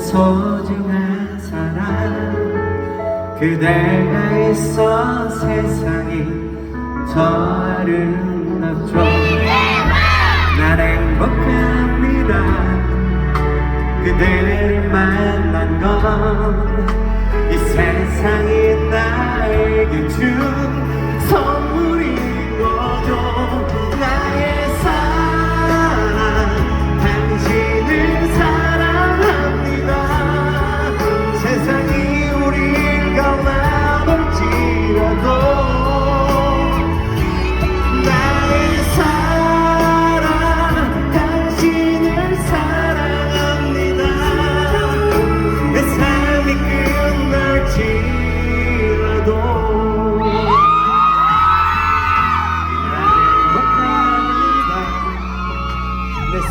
소중한 사랑. 그대가 있어 세상이 더 아름답죠. 날 행복합니다. 그대를 만난 건 이 세상이 나에게 주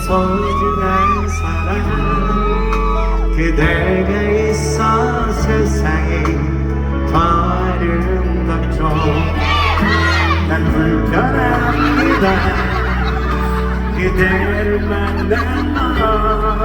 소중한 사랑. 그대가 있어 세상이 더 아름답죠 난 불편합니다. 그대를 만나면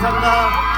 감사합니다.